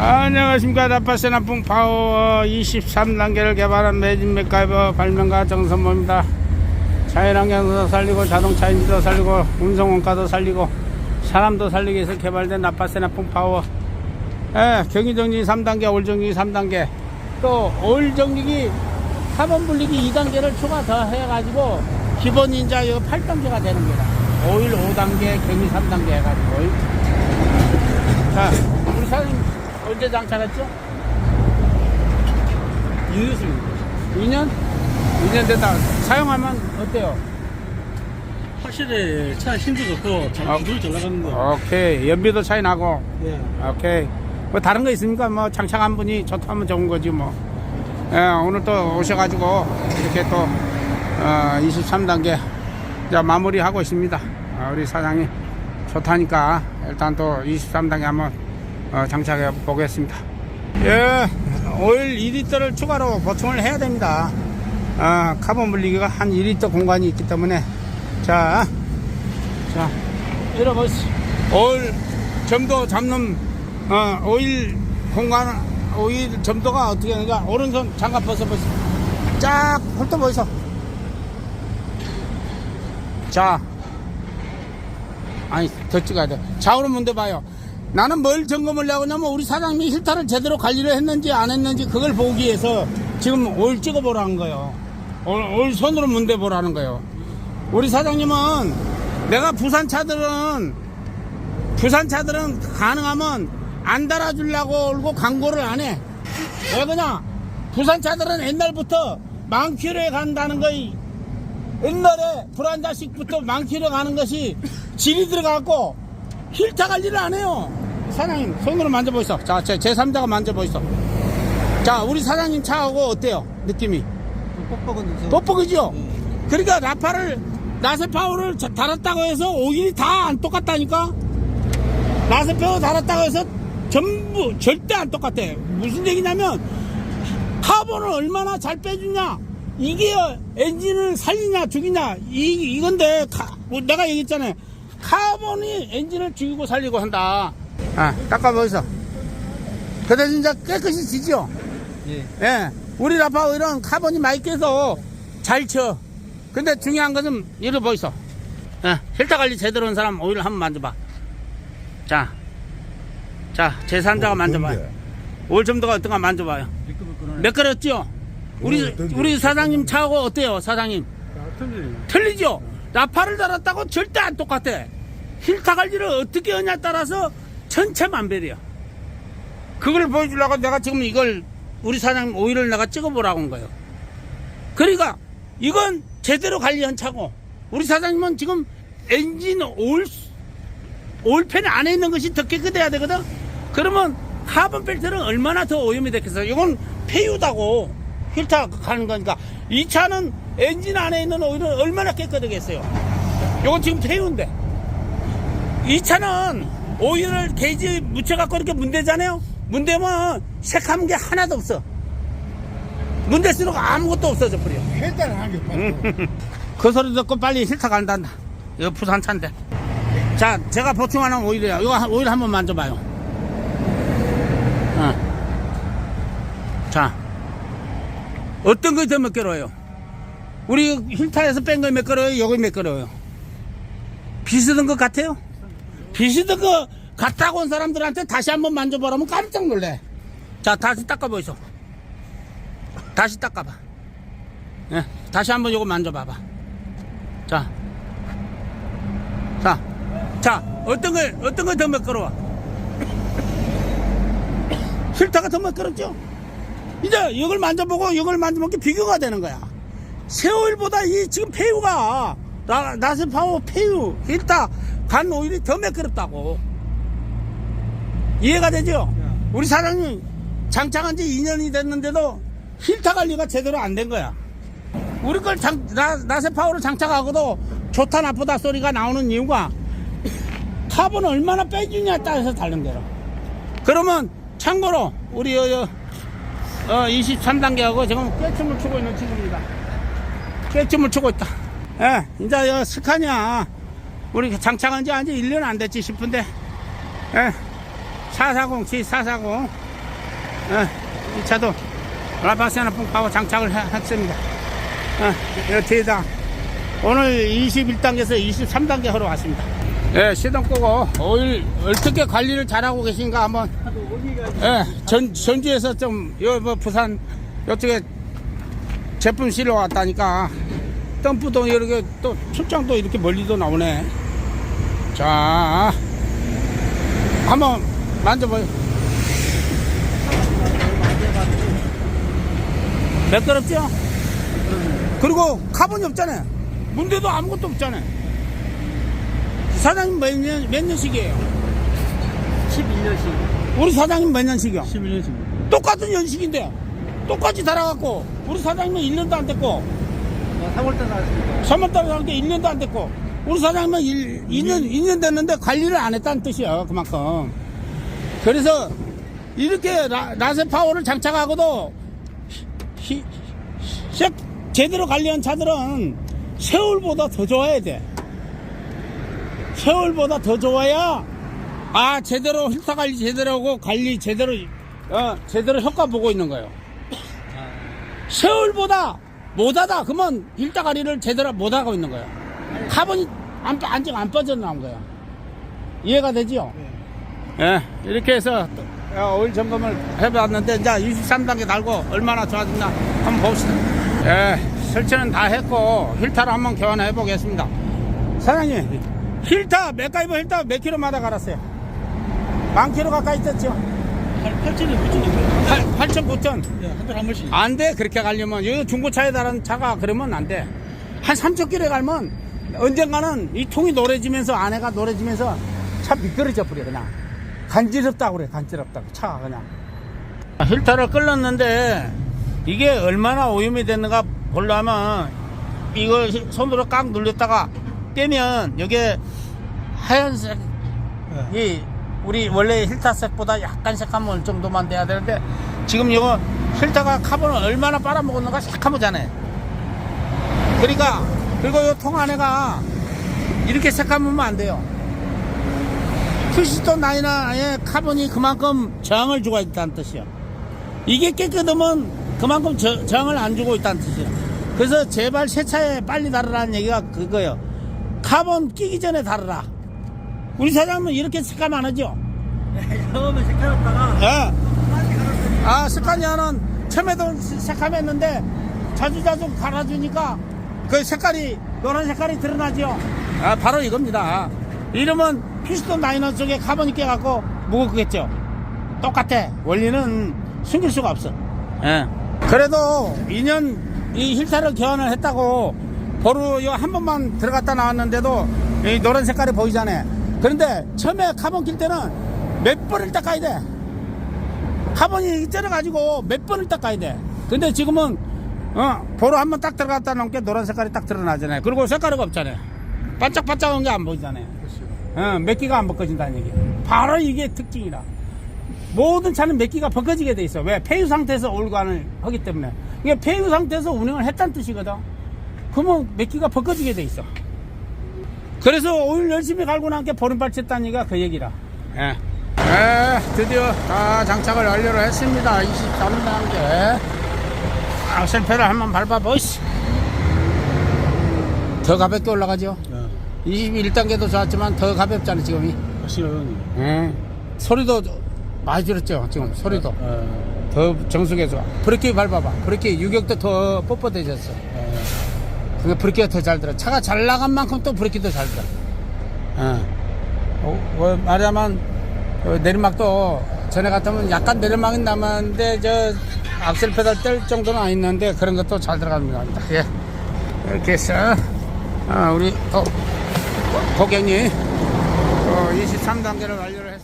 안녕하십니까. 나파세 나풍 파워 23단계를 개발한 매진 맥가이버 발명가 정선모입니다. 자연환경도 살리고 자동차 인지도 살리고 운송원가도 살리고 사람도 살리기 위해서 개발된 나파세 나풍 파워. 예, 경유정리 3단계 올정리 3단계 또 올정리기 카본 분리기 2단계를 추가 더 해가지고 기본 인자 이거 8단계가 되는 거다. 오일 5단계 경유 3단계 해가지고. 자 우리 사장님 언제 장착했죠? 2년 됐습니다. 2년? 2년 됐다. 사용하면 어때요? 확실히 차 힘도 좋고 잘, 아. 기술이 잘 나가는데. 오케이. 연비도 차이 나고. 예. 오케이. 뭐 다른 거 있습니까? 뭐 장착한 분이 좋다면 좋은 거지 뭐. 예, 오늘 또 오셔가지고 이렇게 또 어, 23단계 이제 마무리하고 있습니다. 아, 우리 사장님 좋다니까 일단 또 23단계 한번 어, 장착해 보겠습니다. 예, 오일 2리터를 추가로 보충을 해야 됩니다. 아, 카본 분리기가 한 2리터 공간이 있기 때문에. 자, 자, 이러보시 오일 점도 잡는 어, 오일 공간 오일 점도가 어떻게 하는가 오른손 장갑 벗어보시 쫙 훑어보이소. 자 아니 더 찍어야 돼. 좌우로 문대 봐요 나는 뭘 점검을 하고냐면 우리 사장님이 힐타를 제대로 관리를 했는지 안 했는지 그걸 보기 위해서 지금 오일 찍어보라는 거예요 오일, 오일 손으로 문대 보라는 거예요 우리 사장님은 내가 부산 차들은 부산 차들은 가능하면 안 달아주려고 울고 광고를 안 해. 왜 그냥 부산 차들은 옛날부터 만 킬로에 간다는 거이 옛날에 불안자식부터 만 킬로 가는 것이 질이 들어가고 힐타 관리를 안 해요. 사장님 손으로 만져보이소. 자, 제, 제3자가 만져보이소. 자, 우리 사장님 차하고 어때요? 느낌이? 뻑뻑은 뻑뻑이죠? 그러니까 라파를 나세파워를 자- 달았다고 해서 오일이 다 안 똑같다니까 나세파워 달았다고 해서 전부 절대 안 똑같아 무슨 얘기냐면 카본을 얼마나 잘 빼주냐 이게 엔진을 살리냐 죽이냐 이, 이건데 카- 뭐 내가 얘기했잖아요 카본이 엔진을 죽이고 살리고 한다 아 닦아보이소 그대 진짜 깨끗이 지죠 예. 예, 우리 라파 오일은 카본이 많이 깨서 잘 쳐. 근데 중요한 것은 이리 보이소. 예, 힐터 관리 제대로 한 사람 오일 한번 만져봐. 자, 자, 제3자가 만져봐요. 오일 점도가 어떤가 만져봐요. 매끄럽죠? 우리, 우리 사장님 차하고 어때요, 사장님? 틀리네. 틀리죠? 라파를 달았다고 절대 안 똑같아. 힐터 관리를 어떻게 하냐에 따라서 천차만별이야. 그걸 보여주려고 내가 지금 이걸 우리 사장님 오일을 내가 찍어보라고 한 거예요. 그러니까 이건 제대로 관리한 차고 우리 사장님은 지금 엔진 오일 오일팬 안에 있는 것이 더 깨끗해야 되거든. 그러면 카본 벨트는 얼마나 더 오염이 됐겠어. 이건 폐유다고 힐터 가는 거니까 이 차는 엔진 안에 있는 오일은 얼마나 깨끗하겠어요. 이건 지금 폐유인데 이 차는 오일을 게이지 묻혀갖고 이렇게 문대잖아요. 문대면 색한 게 하나도 없어. 문대수록 아무것도 없어져 버려. 일단 한개 그 소리 듣고 빨리 힐터 간단다. 이거 부산 차인데. 자, 제가 보충하는 오일이에요. 이거 한- 오일 한번 만져봐요. 어. 자, 어떤 게 더 매끄러워요? 우리 힐타에서 뺀 거 매끄러워요? 이거 매끄러워요? 비슷한 것 같아요? 비슷한 거 같다고 온 사람들한테 다시 한번 만져보라면 깜짝 놀래. 자, 다시 닦아보이소. 다시 닦아봐. 예, 다시 한번 요거 만져봐봐. 자, 자, 자, 어떤 걸, 어떤 걸더 매끄러워? 필터가 더 매끄럽죠? 이제 이걸 만져보고 이걸 만져보면 비교가 되는 거야. 새오일보다 이 지금 폐유가, 나, 나스파워 폐유, 필터, 간 오일이 더 매끄럽다고. 이해가 되죠? 우리 사장님 장착한 지 2년이 됐는데도 필터 관리가 제대로 안 된 거야. 우리 걸 장, 나, 나세 파워를 장착하고도 좋다 나쁘다 소리가 나오는 이유가 카본 얼마나 빼주냐에 따라서 다른 거라. 그러면 참고로 우리 어, 어, 23단계하고 지금 깨춤을 추고 있는 친구입니다. 깨춤을 추고 있다. 예, 이제 여 스카냐 우리 장착한 지 아직 1년 안 됐지 싶은데 예, 440, G440 어, 이 차도 라바세나 punk하고 장착을 해- 했습니다. 어, 이 뒤에다. 오늘 21단계에서 23단계 하러 왔습니다. 예, 시동 끄고. 오일 어떻게 관리를 잘하고 계신가 한번. 예, 전, 전주에서 좀, 요, 뭐, 부산, 요쪽에 제품 실러 왔다니까, 덤프도 이렇게 또 출장도 이렇게 멀리도 나오네. 자, 한번 만져봐요. 매끄럽죠? 그리고 카본이 없잖아요. 문제도 아무것도 없잖아요. 사장님 몇 년, 몇 년씩이에요? 11년씩. 우리 사장님 몇 년씩이요? 11년씩. 똑같은 연식인데 똑같이 달아갖고 우리 사장님은 1년도 안 됐고 3월달 나왔으니까. 3월달에 나온 게 1년도 안 됐고 우리 사장님은 1, 2년, 2년 됐는데 관리를 안 했다는 뜻이야 그만큼 그래서 이렇게 라, 라세 파워를 장착하고도 히- 히- 제대로 관리한 차들은 세월보다 더 좋아야 돼 세월보다 더 좋아야 아 제대로 힐타 관리 제대로 하고 관리 제대로 어 제대로 효과 보고 있는 거예요. 세월보다 못하다 그러면 힐타 관리를 제대로 못하고 있는 거예요. 카본이 안, 빠- 안쪽 안 빠져나온 거야. 이해가 되지요? 예, 이렇게 해서 또, 어, 오일 점검을 해봤는데 이제 23단계 달고 얼마나 좋아졌나 한번 봅시다. 예, 설치는 다 했고 힐타를 한번 교환해 보겠습니다. 사장님, 힐타 맥가이버 힐타 몇 킬로마다 갈았어요? 만 킬로 가까이 떴죠? 8천이 9천이 8, 8천, 9천. 네, 한 달에 한 번씩. 안 돼, 그렇게 가려면. 여기 중고차에 달한 차가 그러면 안 돼. 한 3천 킬로에 가면 언젠가는 이 통이 노래지면서 안에가 노래지면서 차 미끄러져 버려, 그냥. 간지럽다고 그래, 간지럽다고. 차가 그냥. 힐터를 끌었는데 이게 얼마나 오염이 됐는가 보려면 이걸 손으로 꽉 눌렸다가 떼면 여기에 하얀색 네. 이 우리 원래 힐타색보다 약간 새카만 정도만 돼야 되는데 지금 이거 힐타가 카본을 얼마나 빨아먹었는가 새카무잖아요 그러니까 그리고 이 통 안에가 이렇게 새카무면 안 돼요. 푸시톤 나이나의 카본이 그만큼 저항을 주고 있다는 뜻이요. 이게 깨끗하면 그만큼 저, 저항을 안 주고 있다는 뜻이에요. 그래서 제발 새 차에 빨리 다르라는 얘기가 그거예요. 카본 끼기 전에 다르라. 우리 사장님은 이렇게 색감 안 하죠? 처음에 색깔았다가 예. 아, 스카니아는 처음에도 색감했는데 자주자주 갈아주니까 그 색깔이, 노란 색깔이 드러나죠? 아, 바로 이겁니다. 이름은 피스톤 라이너 쪽에 카본이 껴갖고 무겁겠죠? 똑같아. 원리는 숨길 수가 없어. 예. 그래도 2년 이 힐타를 교환을 했다고 보루 한 번만 들어갔다 나왔는데도 이 노란 색깔이 보이잖아요. 그런데 처음에 카본 낄 때는 몇 번을 닦아야 돼. 카본이 쩔어가지고 몇 번을 닦아야 돼. 근데 지금은 어 보루 한번 딱 들어갔다 놓은 게 노란 색깔이 딱 드러나잖아요. 그리고 색깔이 없잖아요. 반짝반짝한 게 안 보이잖아요. 어, 몇 기가 안 벗겨진다는 얘기. 바로 이게 특징이라. 모든 차는 몇 기가 벗겨지게 돼 있어. 왜? 폐유 상태에서 올관을 하기 때문에. 이게 폐유 상태에서 운행을 했다는 뜻이거든. 그러면 몇 기가 벗겨지게 돼 있어. 그래서 오일 열심히 갈고 난게 보름발 쳤다는 얘기가 그 얘기라. 예. 예, 드디어 다 장착을 완료를 했습니다. 23단계. 악셀페를 한번 밟아보시. 더 가볍게 올라가죠. 네. 21단계도 좋았지만 더 가볍잖아, 지금이. 형님. 예. 소리도 많이 들었죠, 지금 소리도. 네. 더 정숙해 좋아. 브레이크 밟아봐. 브레이크 유격도 더 뻣뻣해졌어. 네. 그게 브레이크가 더 잘 들어. 차가 잘 나간 만큼 또 브레이크도 잘 들어. 어. 어, 뭐 말하자면 어, 내리막도 전에 같으면 약간 내리막이 남았는데 저 악셀 페달 뗄 정도는 아니었는데 그런 것도 잘 들어갑니다. 예. 이렇게 해서 어, 우리 어, 고객님 어, 23단계를 완료를 했습니다.